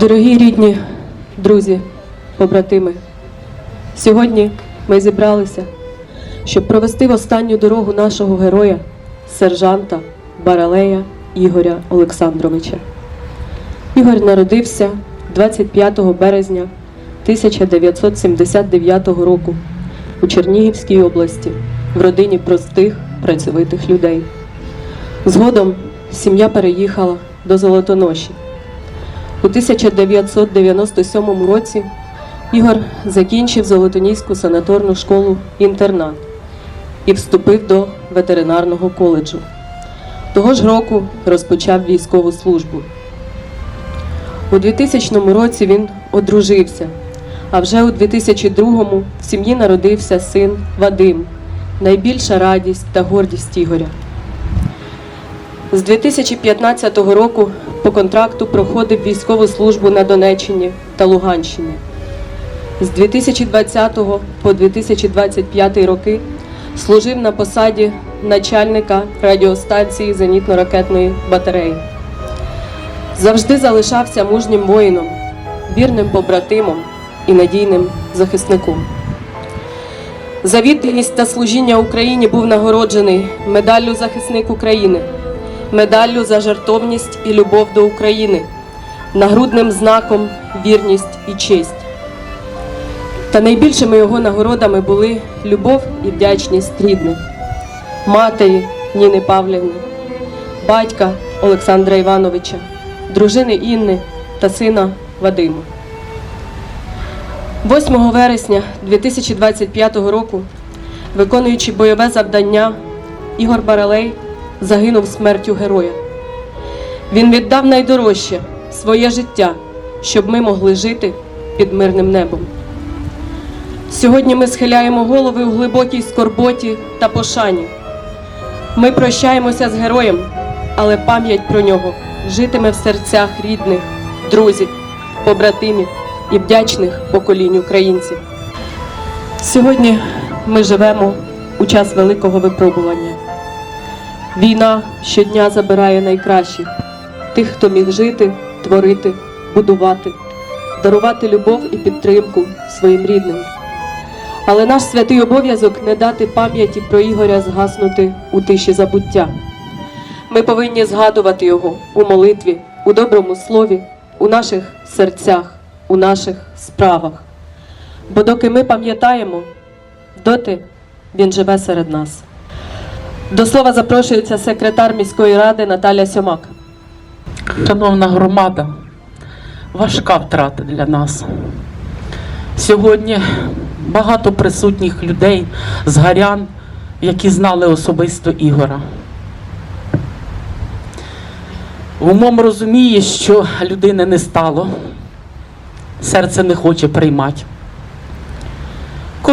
Дорогі рідні, друзі, побратими, сьогодні ми зібралися, щоб провести в останню дорогу нашого героя, сержанта Баралея Ігоря Олександровича. Ігор народився 25 березня 1979 року у Чернігівській області в родині простих працьовитих людей. Згодом сім'я переїхала до Золотоноші. У 1997 році Ігор закінчив Золотоніську санаторну школу інтернат і вступив до ветеринарного коледжу. Того ж року розпочав військову службу. У 2000 році він одружився, а вже у 2002 в сім'ї народився син Вадим, найбільша радість та гордість Ігоря. З 2015 року по контракту проходив військову службу на Донеччині та Луганщині. З 2020 по 2025 роки служив на посаді начальника радіостанції зенітно-ракетної батареї. Завжди залишався мужнім воїном, вірним побратимом і надійним захисником. За відданість та служіння Україні був нагороджений медаллю захисник України, медаллю за жертовність і любов до України, нагрудним знаком вірність і честь. Та найбільшими його нагородами були любов і вдячність рідних, матері Ніни Павлівни, батька Олександра Івановича, дружини Інни та сина Вадима. 8 вересня 2025 року, виконуючи бойове завдання, Ігор Баралей загинув смертю героя. Він віддав найдорожче своє життя, щоб ми могли жити під мирним небом. Сьогодні ми схиляємо голови у глибокій скорботі та пошані. Ми прощаємося з героєм, але пам'ять про нього житиме в серцях рідних, друзів, побратимів і вдячних поколінь українців. Сьогодні ми живемо у час великого випробування. Війна щодня забирає найкращих тих, хто міг жити, творити, будувати, дарувати любов і підтримку своїм рідним. Але наш святий обов'язок не дати пам'яті про Ігоря згаснути у тиші забуття. Ми повинні згадувати його у молитві, у доброму слові, у наших серцях, у наших справах. Бо доки ми пам'ятаємо, доти він живе серед нас. До слова запрошується секретар міської ради Наталя Сьомак. Шановна громада, важка втрата для нас. Сьогодні багато присутніх людей з гарян, які знали особисто Ігора. Умом розуміє, що людини не стало, серце не хоче приймати.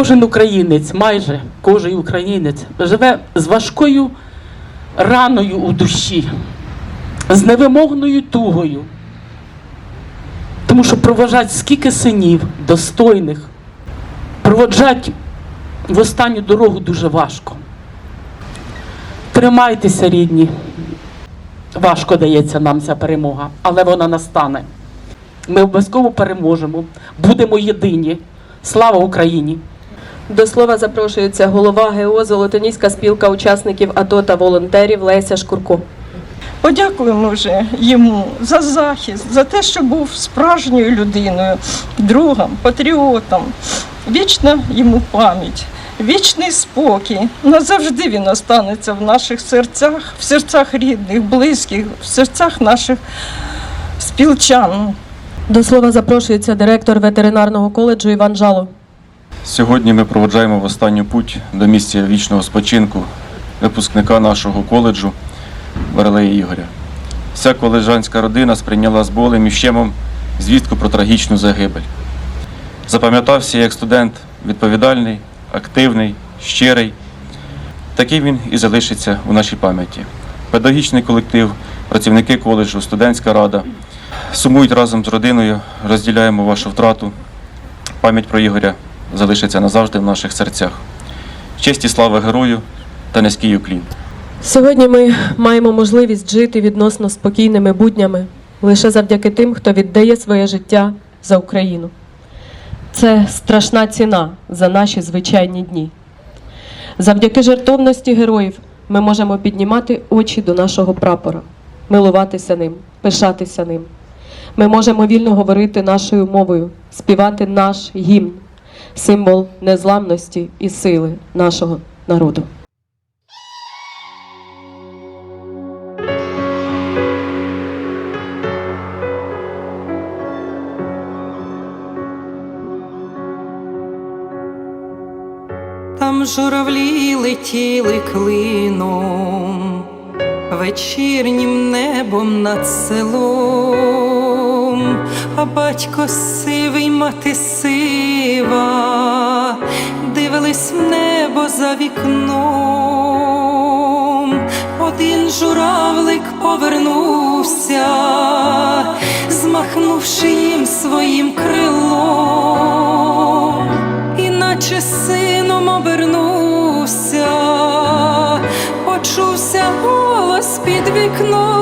Кожен українець, майже кожен українець живе з важкою раною у душі з невимовною тугою. Тому що проважати скільки синів достойних, проводжати в останню дорогу дуже важко. Тримайтеся, рідні. Важко дається нам ця перемога, але вона настане. Ми обов'язково переможемо, будемо єдині. Слава Україні! До слова запрошується голова ГО Золотоніська спілка учасників АТО та волонтерів Леся Шкурко. Подякуємо вже йому за захист, за те, що був справжньою людиною, другом, патріотом. Вічна йому пам'ять, вічний спокій. Назавжди він останеться в наших серцях, в серцях рідних, близьких, в серцях наших спілчан. До слова запрошується директор ветеринарного коледжу Іван Жало. Сьогодні ми проводжаємо в останню путь до місця вічного спочинку випускника нашого коледжу Варелея Ігоря. Вся коледжанська родина сприйняла з болем і щемом звістку про трагічну загибель. Запам'ятався як студент відповідальний, активний, щирий. Такий він і залишиться у нашій пам'яті. Педагогічний колектив, працівники коледжу, студентська рада сумують разом з родиною, розділяємо вашу втрату. Пам'ять про Ігоря залишиться назавжди в наших серцях. Честь і слава герою та низький уклін. Сьогодні ми маємо можливість жити відносно спокійними буднями, лише завдяки тим, хто віддає своє життя за Україну. Це страшна ціна за наші звичайні дні. Завдяки жертовності героїв ми можемо піднімати очі до нашого прапора, милуватися ним, пишатися ним. Ми можемо вільно говорити нашою мовою, співати наш гімн, символ незламності і сили нашого народу. Там журавлі летіли клином, вечірнім небом над селом, а батько сивий, мати сива, дивились в небо за вікном. Один журавлик повернувся, змахнувши їм своїм крилом іначе сином обернувся, почувся голос під вікном.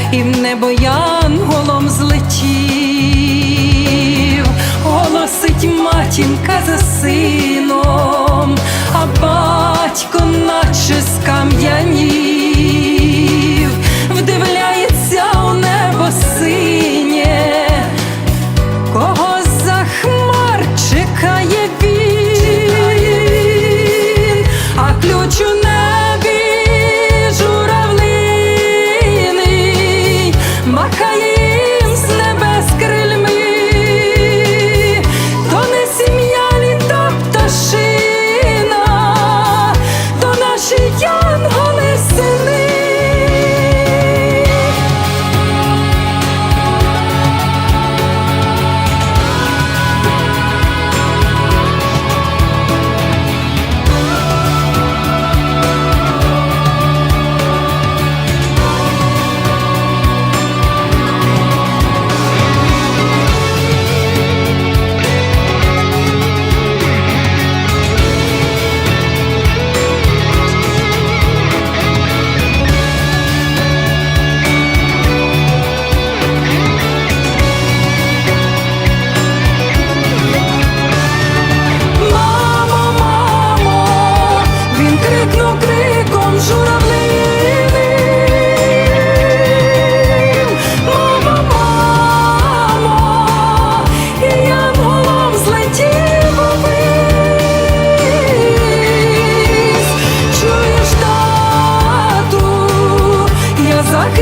і в небо янголом злетів, голосить матінка за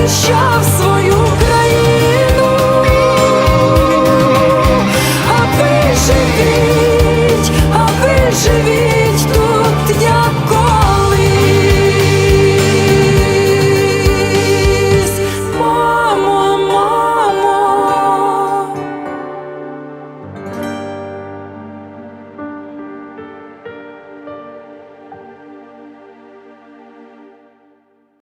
show.